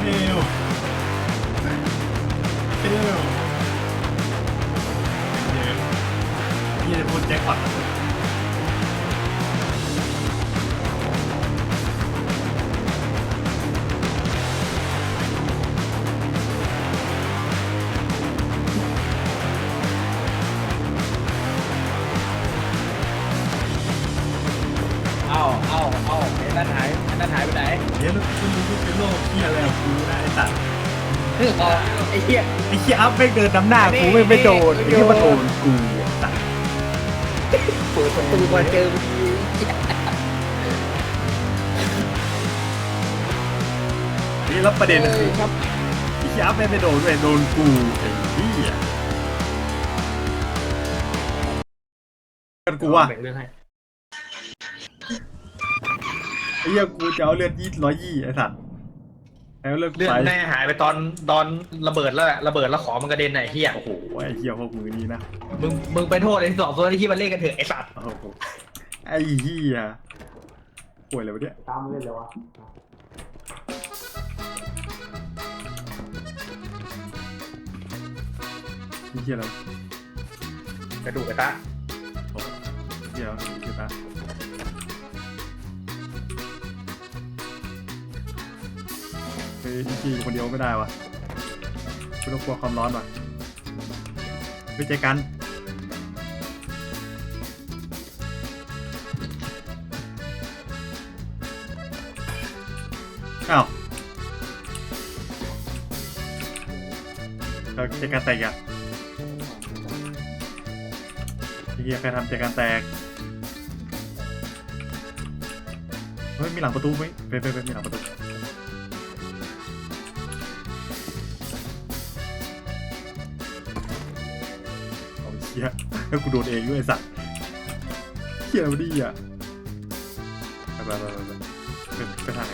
เฮ นั่นหายไอ้นั่นหายไปไหนเดี๋ยวคุณรู้เป็นโรคเฮียอะไรกับกูนะไอ้สัตว์อ๋อไอ้เหี้ยไอ้เฮียอัพไม่เดินนำหน้ากูไม่ไม่โดนไอ้เฮียมาโดนกูไอ้สัตว์เปิดประตูมาเจอพอดีนี่แล้วประเด็นคือครับไอ้เฮียอัพไม่ไปโดนเลยโดนกูไอ้เฮียกันกูอะ ไอ้เฮียกูจะเอาเลือดยี่ร้อยยี่ไอ้สัตว์แล้วเลือดเรื่องไปแม่หายไปตอนตอนระเบิดแล้วอะระเบิดแล้วของมันกระเด็นไหนเหี้ยโอ้โหไอ้เฮียพวกมือนี้นะมึงมึงไปโทษไอ้สองตัวที่มันเล่นกันเถอะไอ้สัตว์โอ้โหไอ้เฮียป่วยอะไรวะเนี่ยตามเล่นเลยวะนี่เฮียอะไรวะกระดูกไอ้ตาโอ้โหเฮียเฮียตา ฮ้ยอีกทีคนเดียวไม่ได้วะกูต้องกลัวความร้อนว่ะไปเจอกันอ้าวเราเจอกันแตกอะเฮียใครทำเจอกันแตกเฮ้ยมีหลังประตูไหมไปไปไปมีหลังประตูี้ยแล้วกูโดนเองด้วยสัตว์เขี่ยมันดีอะไปไปไปไปไปไปไปทางไหน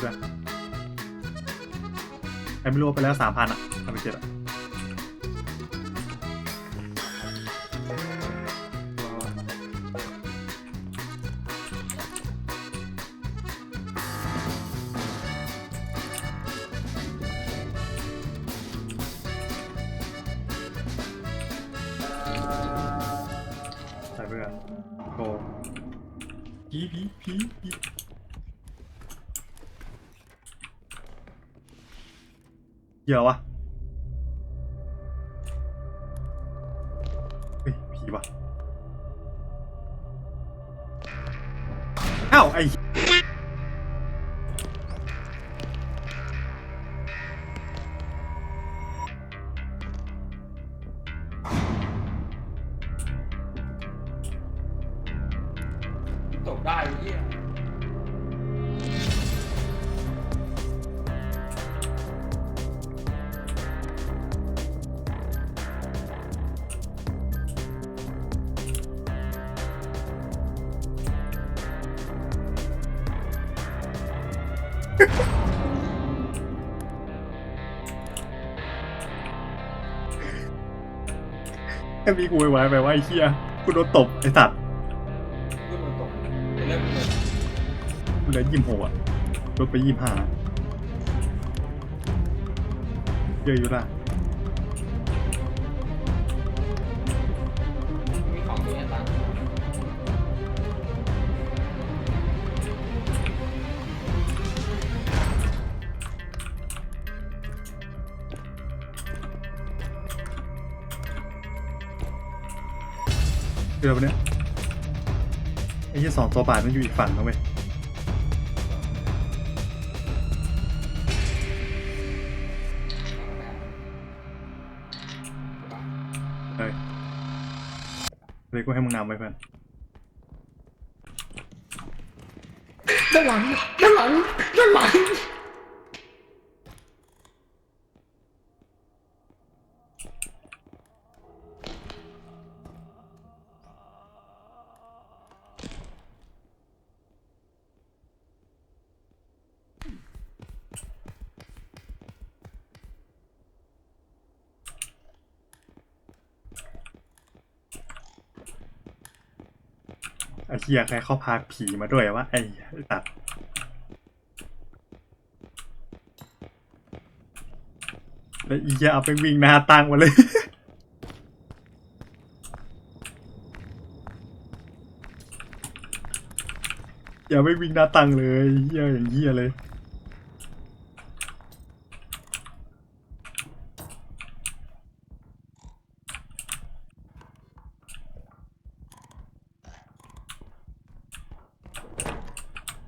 ไปไอ้ไม่รู้ไปแล้วสามพันอะทำไปเจ็ดอะ เพื่อนโกผีผีผีผีเหี้ยอะวะเฮ้ยผีวะ ตกได้ไอ้เหี้ยแค่มีกูไว้ไปว่าไอ้เหี้ยกูโดนตบไอ้สัตว์ ลือยี่สิบหกอะลดไปยี่สิบห้าเยอะอยู่ละมีของตัวเนี้ยตามเดือปะเนี่ยไอ้เหี้ยสองตัวบาทมันอยู่อีกฝั่งนะเว้ย เฮ้ยเลยกูให้มึงนำไปเพื่อนด้านหลังด้านหลังด้านหลัง ไอ้เฮียใครเข้าพาผีมาด้วยวะไอ้ไอ้ตัดแล้วอีเฮียเอาไปวิ่งหน้าตั้งมาเลยอย่าไปวิ่งหน้าตั้งเลยเฮียอย่างเฮียเลย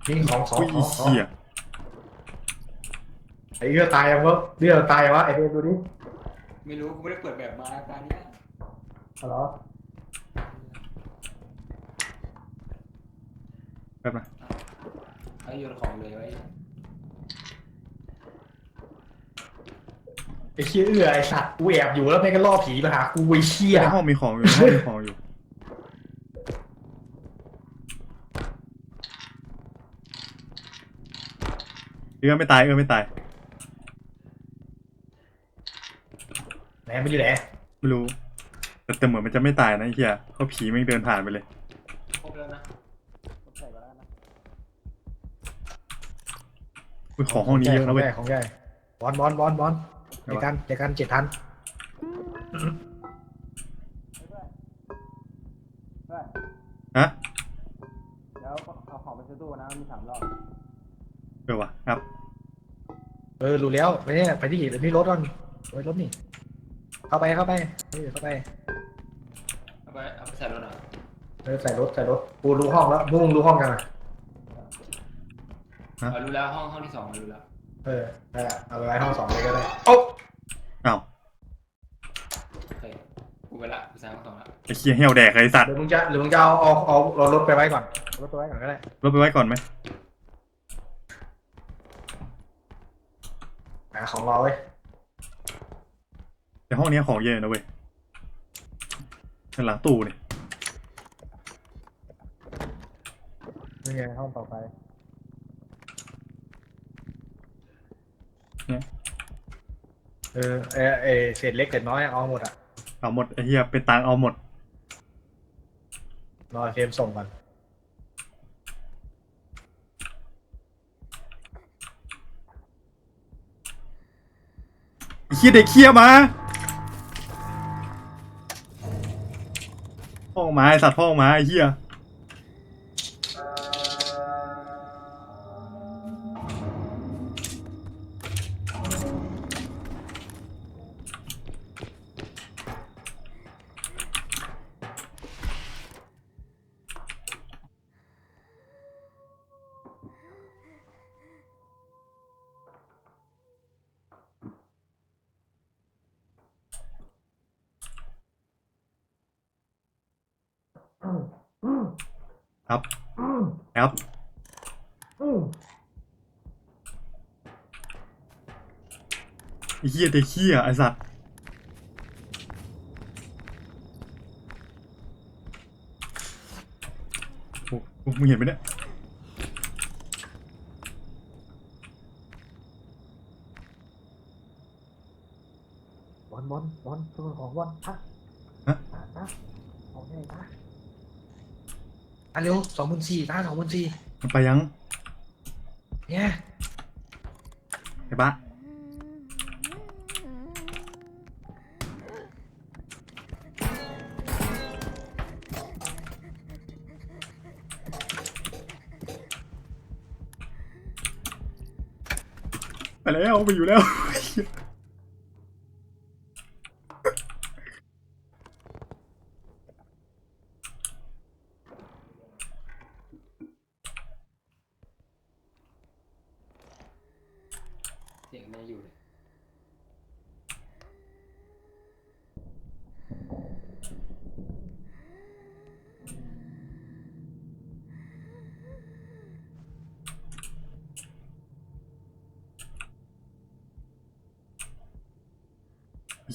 ยิงของของอุ้ยของของเหี้ยไอ้เหี้ยตายยังวะเรื่องตายยังวะไอ้เรื่องดูดิไม่รู้กูไม่ได้เปิดแบบมาตอนนี้ ฮัลโหลแป๊บนะเอาโยนของเลยไว้ไอ้เชี่ยเอื้อไอ้สัตว์กูแอบอยู่แล้วแม่งก็ล่อผีมาหากูไอ้เชี่ยในห้องมีของอยู่ในห้องมีของอยู่ เอื้อไม่ตายเอื้อไม่ตายไหนมันอยู่ไหนไม่รู้แต่แต่เหมือนมันจะไม่ตายนะไอ้เฮียเพราะผีแม่งเดินผ่านไปเลย ครบแล้วนะครบใส่ไปแล้วนะอุ๊ยของห้องนี้เยอะนะเว้ยของใหญ่บอลบอลบอลบอลเดี๋ยวกันเดี๋ยวกันเจ็ดพัน ออรู้แล้วไปเนี่ยไปที่เดี๋ยวนี่รถก่อนไปรถนี่ เข้าไปเข้าไปเออเข้าไป เอาไปเอาไปใส่รถเหรอเออใส่รถใส่รถกูรู้ห้องแล้วมึงรู้ห้องกันอะเอารู้แล้วห้องห้องที่สองรู้แล้วเออได้อะเอาไปไว้ห้องสองเลยก็ได้โอ๊ะอ้าวโอเคกูไปละกูใส่ห้องสองละไอ้เคียเหี่ยวแดกเลยไอ้สัตว์หรือมึงจะหรือมึงจะเอาเอาเอาเอารถไปไว้ก่อนเอารถไปไว้ก่อนก็ได้รถไปไว้ก่อนไหม หา ของรอไว้แต่ห้องนี้ของเยอะนะเว้ยในหลังตู้เนี่ยนี่ไงห้องต่อไป เออเออเออเศษเล็กเศษน้อยเอาหมดอะเอาหมดไอ้เฮียเป็นตังค์เอาหมด รอเฟรมส่งก่อน เคียเด็กเคียมาพ่อมาไอสัตว์พ่อมาไอเฮีย ครับครับ ไอ้เฮียเด็กเคียไอ้สัตว์โอ้โหมึงเห็นไหมเนี่ยบอลบอลบอลตัวของบอลฮะฮะอะอะของใหญ่นะอะเร็วสองหมื่นสี่นะสองหมื่นสี่มันไปยังเนี่ยไอ้บ้า แล้วไปอยู่แล้ว เสียงมันยังอยู่เลย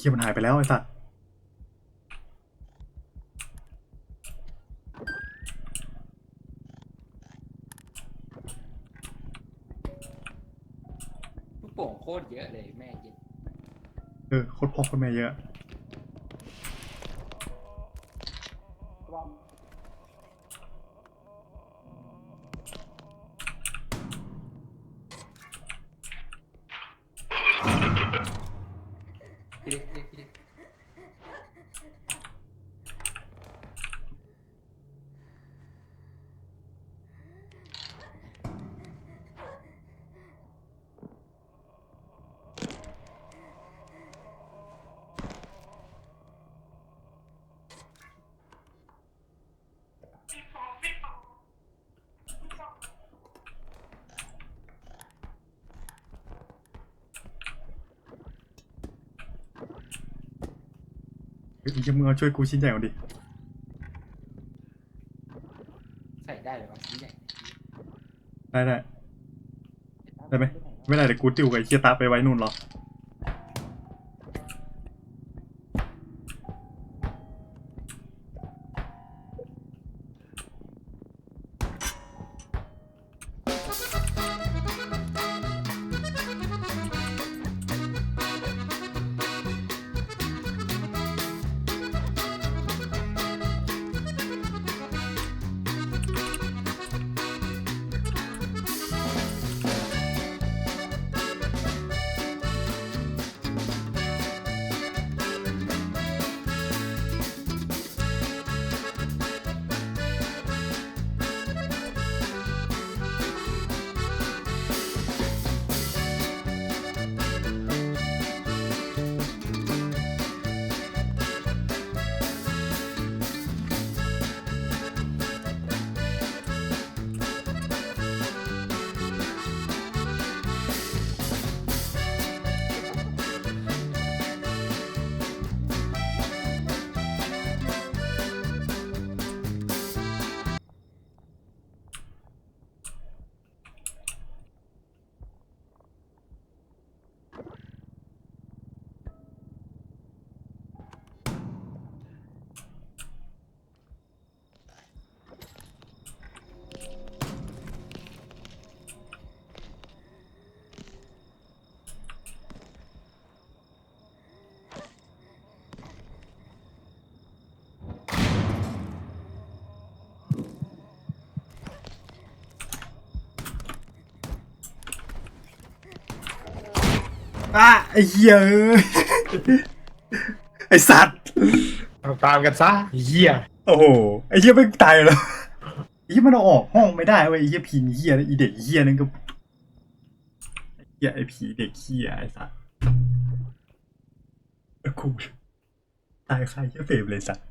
ไอ้เหี้ยมันหายไปแล้วไอ้สัตว์ลูกโป่งโคตรเยอะเลยแม่เย็นเออโคตรพ่อโคตรแม่เยอะ เฮ้ยมึงจะมึงเอาช่วยกูชิ้นใหญ่ก่อนดิ ใส่ได้เลยวะชิ้นใหญ่ได้ได้ ได้ไหม ไม่ได้เดี๋ยวกูติวกับไอ้เคียตาไปไว้นู่นหรอ อะไอ้เหี้ยเอ้ยไอ้สัตว์เอาตามกันซะเหี้ยโอ้โหไอ้เหี้ยไม่ตายแล้วไอ้เหี้ยมันเอาออกห้องไม่ได้เว้ยไอ้เหี้ยผีเหี้ยนะอีเด็กเหี้ยนั่นก็ไอ้เหี้ยไอ้ผีเด็กเหี้ยไอ้สัตว์เออกูตายใครเหี้ยเฟรมเลยสัตว์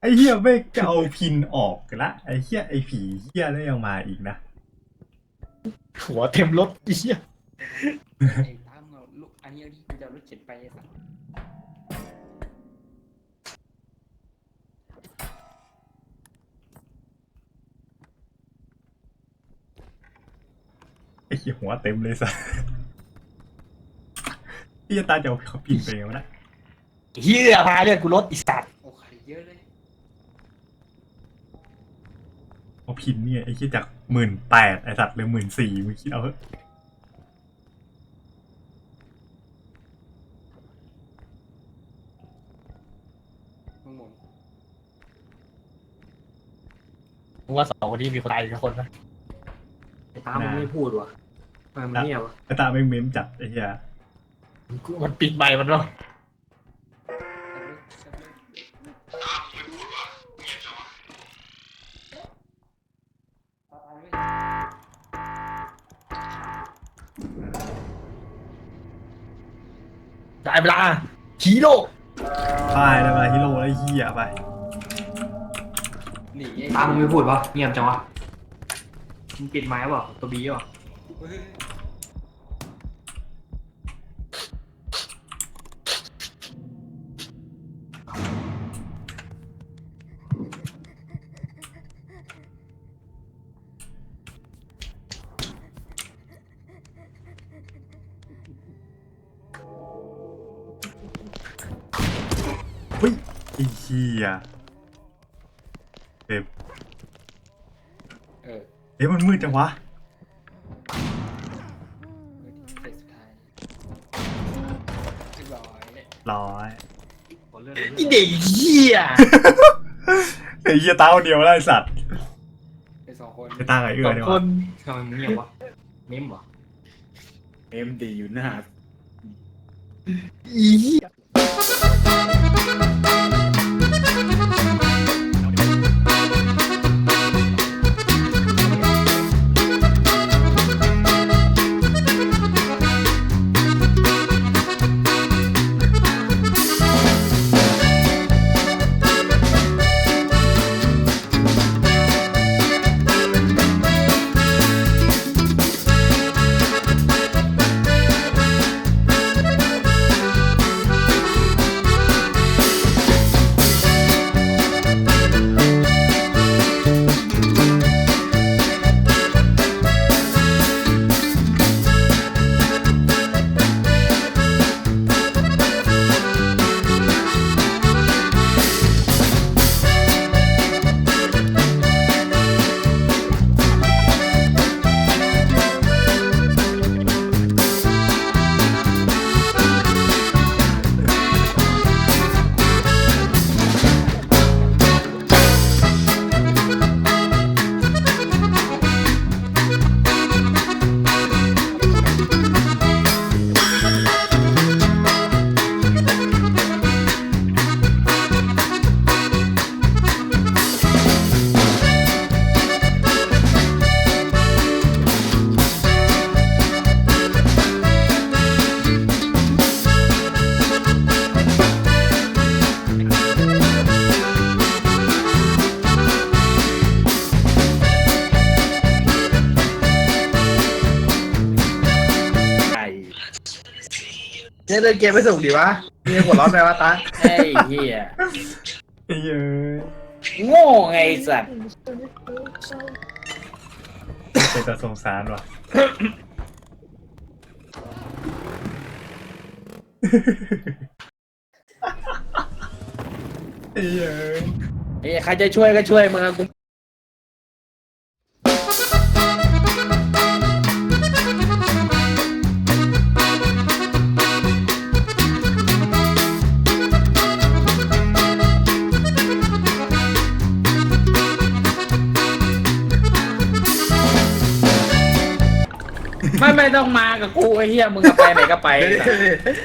ไอ้เหี้ยไม่จะเอาพินออกกันละไอ้เหี้ยไอ้ผีเหี้ยแล้วยังมาอีกนะ หัวเต็มรถเหี้ย ไอ้ตามเอาลูกอันนี้เอาดิกูจะเอารถเข็นไปไอ้สัสไอ้เหี้ยหัวเต็มเลยสัตว์ไอ้เหี้ยตาจะเอาเขาพินไปไงวะนะเหี้ยพาเรียกกูรถอีสัตว์โอ้ใครเยอะเลยเอาพินเนี่ยไอ้เหี้ยจากหมื่นแปดไอ้สัตว์เหลือหมื่นสี่มึงคิดเอาเถอะ มึงหมุน มึงว่าสองคนนี้มีคนตายกี่คนนะไอ้ตามันไม่พูดว่ะทำไมมันเงียบวะไอ้ตาไม่งเมมจัดไอ้เหี้ยมันปิดใหม่มันเนาะได้เวลาฮีโร่ตายแล้วมาฮิโร่แล้วไอ้เหี้ยไป หนีไอ้ตามันไม่พูดวะเงียบจังวะมึงปิดไม้เปล่าตัวบีเปล่าเฮ้ยเฮ้ยไอ้เหี้ย เอ๊ะเออเอ๊ะมันมืดจังวะเฮ้ยเฟสสุดท้ายเรียบร้อยร้อยขอเลื่อนอีเด็กเหี้ยไอ้เหี้ยตาคนเดียวแล้วไอ้สัตว์ไปสองคนไอ้ตาไอ้เอื้สอองเนี่ยวะคนทำไมมึงเงียบวะเม้มเหรอเอ็มดีอยู่หน้าอีเหี้ย เนี่ยเล่นเกมไม่สนุกดีวะมีหัวร้อนไหมวะตาไอ้เหี้ยไอ้เหี้ยโง่ไงไอ้สัตว์เป็นแต่สงสารว่ะไอ้เหี้ยไอ้ใครจะช่วยก็ช่วยมึงอะกู ไม่ไม่ต้องมากับกูไอ้เหี้ยมึงอะไปไหนก็ไป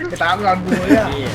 ไปตามก่อนกูเนี่ย ไอ้เหี้ย